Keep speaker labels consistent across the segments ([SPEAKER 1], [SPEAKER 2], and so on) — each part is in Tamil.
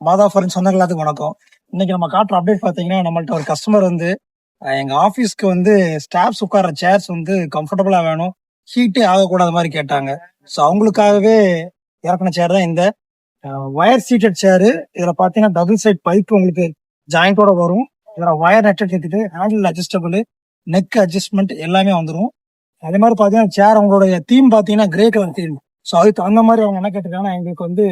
[SPEAKER 1] மாதா ஃபாரின் சொந்தங்கள் எல்லாத்துக்கும் வணக்கம். இன்னைக்கு நம்ம காட்டுற அப்டேட் பாத்தீங்கன்னா நம்மள்ட்ட ஒரு கஸ்டமர் வந்து எங்க ஆபீஸ்க்கு வந்து ஸ்டாஃப்ஸ் உட்கார சேர்ஸ் வந்து கம்ஃபர்டபுளா வேணும். ஹீட்டே ஆகக்கூடாத மாதிரி கேட்டாங்க. ஸோ அவங்களுக்காகவே இறக்குன சேர் தான் இந்த. ஒயர் சீட்டட் சேரு இதுல பாத்தீங்கன்னா டபுள் சைட் பைப் உங்களுக்கு ஜாயிண்டோட வரும். இதுல ஒயர் நெட்டட் எடுத்துட்டு ஹேண்டில் அட்ஜஸ்டபிள் நெக் அட்ஜஸ்ட்மெண்ட் எல்லாமே வந்துடும் அதே மாதிரி பாத்தீங்கன்னா சேர் அவங்களுடைய தீம் பாத்தீங்கன்னா கிரே கலர் தீம் ஸோ அதுக்கு தகுந்த மாதிரி அவங்க என்ன கேட்டிருக்காங்கன்னா எங்களுக்கு வந்து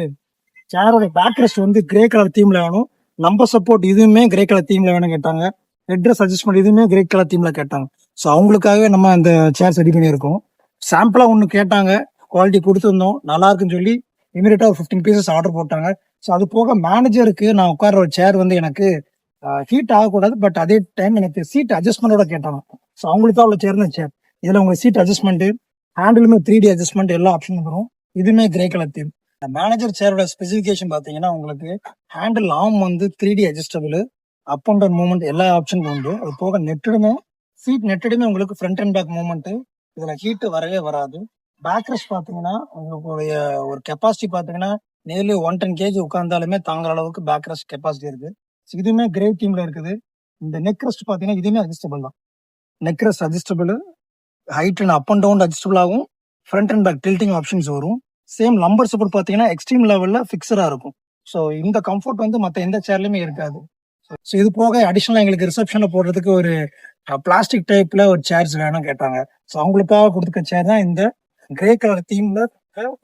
[SPEAKER 1] சேரோட பேக் ரெஸ்ட் வந்து கிரே கலர் தீம்ல வேணும். நம்பர் சப்போர்ட் இதுவுமே கிரே கலர் தீம்ல வேணும் கேட்டாங்க. ஹெட்ரஸ் அட்ஜஸ்ட்மெண்ட் இதுவுமே கிரே கலர் தீம்ல கேட்டாங்க. ஸோ அவங்களுக்காகவே நம்ம இந்த சேர்ஸ் ரெடி பண்ணியிருக்கோம். சாம்பிளாக ஒன்று கேட்டாங்க. குவாலிட்டி கொடுத்துருந்தோம். நல்லா இருக்குன்னு சொல்லி இமீடியட்டாக ஒரு ஃபிஃப்டீன் பீசஸ் ஆர்டர் போட்டாங்க. ஸோ அது போக மேனேஜருக்கு நான் உட்கார ஒரு சேர் வந்து எனக்கு ஹீட் ஆகக்கூடாது. பட் அதே டைம் எனக்கு சீட் அட்ஜஸ்ட்மெண்டோட கேட்டாங்க. ஸோ அவங்களுக்கு அவ்வளோ சேர்ந்த சேர் இதில் உங்களுக்கு சீட் அட்ஜஸ்ட்மெண்ட்டு ஹேண்டிலுமே த்ரீ டி அட்ஜஸ்ட்மெண்ட் எல்லா ஆப்ஷனும் வரும். இதுவுமே கிரே கலர் தீம் மேனேஜர் சேரோட ஸ்பெசிஃபிகேஷன் பார்த்தீங்கன்னா உங்களுக்கு ஹேண்டில் ஆம் வந்து three D adjustable up and down movement எல்லா ஆப்ஷனும் உண்டு. அது போக நெட்டடுமே சீட் நெட்டடுமே உங்களுக்கு ஃப்ரண்ட் அண்ட் பேக் மூமெண்ட் இதுல ஹீட் வரவே வராது. பேக் ரெஸ்ட் பார்த்தீங்கன்னா உங்களுடைய ஒரு கெப்பாசிட்டி பார்த்தீங்கன்னா நேர்லி ஒன் டென் கேஜி உட்காந்தாலுமே தாங்குற அளவுக்கு பேக் ரெஸ்ட் கெப்பாசிட்டி இருக்கு. இதுவுமே கிரே டீம்ல இருக்குது. இந்த நெக் ரெஸ்ட் பார்த்தீங்கன்னா இதுவுமே அட்ஜஸ்டபிள் தான். Neck rest adjustable height and up and down adjustable ஆகும். Front and back tilting options வரும். சேம் லம்பர் சப்போர்ட் பார்த்தீங்கன்னா எக்ஸ்ட்ரீம் லெவலில் ஃபிக்ஸடாக இருக்கும். ஸோ இந்த கம்ஃபர்ட் வந்து மற்ற எந்த சேர்லையுமே இருக்காது. ஸோ இது போக அடிஷ்னலாக எங்களுக்கு ரிசப்ஷனில் போடுறதுக்கு ஒரு பிளாஸ்டிக் டைப்பில் ஒரு சேர்ஸ் வேணும் கேட்டாங்க. ஸோ அவங்களுக்காக கொடுத்துக்க சேர் தான் இந்த கிரே கலர் தீமில்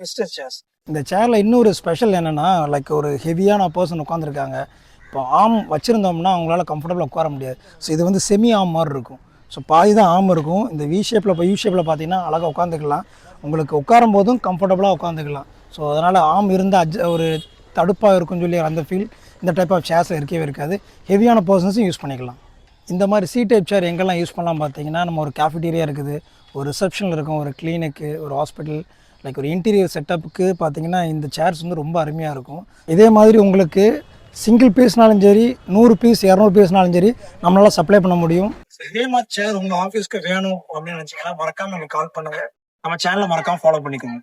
[SPEAKER 1] மிஸ்டர் சேர்ஸ் இந்த சேரில் இன்னொரு ஸ்பெஷல் என்னன்னா லைக் ஒரு ஹெவியான பர்சன் உட்காந்துருக்காங்க இப்போ ஆம் வச்சுருந்தோம்னா அவங்களால கம்ஃபர்டபுளாக உட்கார முடியாது. ஸோ இது வந்து செமி ஆம் மாதிரி இருக்கும். ஸோ பாதி தான் ஆம் இருக்கும். இந்த வி ஷேப்பில் இப்போ யூ ஷேப்பில் பார்த்தீங்கன்னா அழகாக உட்காந்துக்கலாம் உங்களுக்கு உட்காரும் போதும் கம்ஃபர்டபுளாக உட்காந்துக்கலாம். ஸோ அதனால் ஆம் இருந்தால் அஜ் ஒரு தடுப்பாக இருக்கும்னு சொல்லி அந்த ஃபீல் இந்த டைப் ஆஃப் சேர்ஸில் இருக்கவே இருக்காது. ஹெவியான பர்சன்ஸும் யூஸ் பண்ணிக்கலாம். இந்த மாதிரி சி டைப் சேர் எங்கெல்லாம் யூஸ் பண்ணலாம் பார்த்தீங்கன்னா நம்ம ஒரு கேஃபிட்டீரியா இருக்குது ஒரு ரிசப்ஷனில் இருக்கும் ஒரு கிளினிக்கு ஒரு ஹாஸ்பிட்டல் லைக் ஒரு இன்டீரியர் செட்டப்புக்கு பார்த்தீங்கன்னா இந்த சேர்ஸ் வந்து ரொம்ப அருமையாக இருக்கும். இதே மாதிரி உங்களுக்கு சிங்கிள் பீஸ்னாலும் சரி நூறு பீஸ் இரநூறு பீஸ்னாலும் சரி நம்மளால சப்ளை பண்ண முடியும். இதே மாதிரி சேர் உங்கள் ஆஃபீஸ்க்கு வேணும் அப்படின்னு நினச்சிங்கன்னா மறக்காம எனக்கு கால் பண்ணுங்கள் நம்ம சேனலை மறக்காம ஃபாலோ பண்ணிக்கோங்க.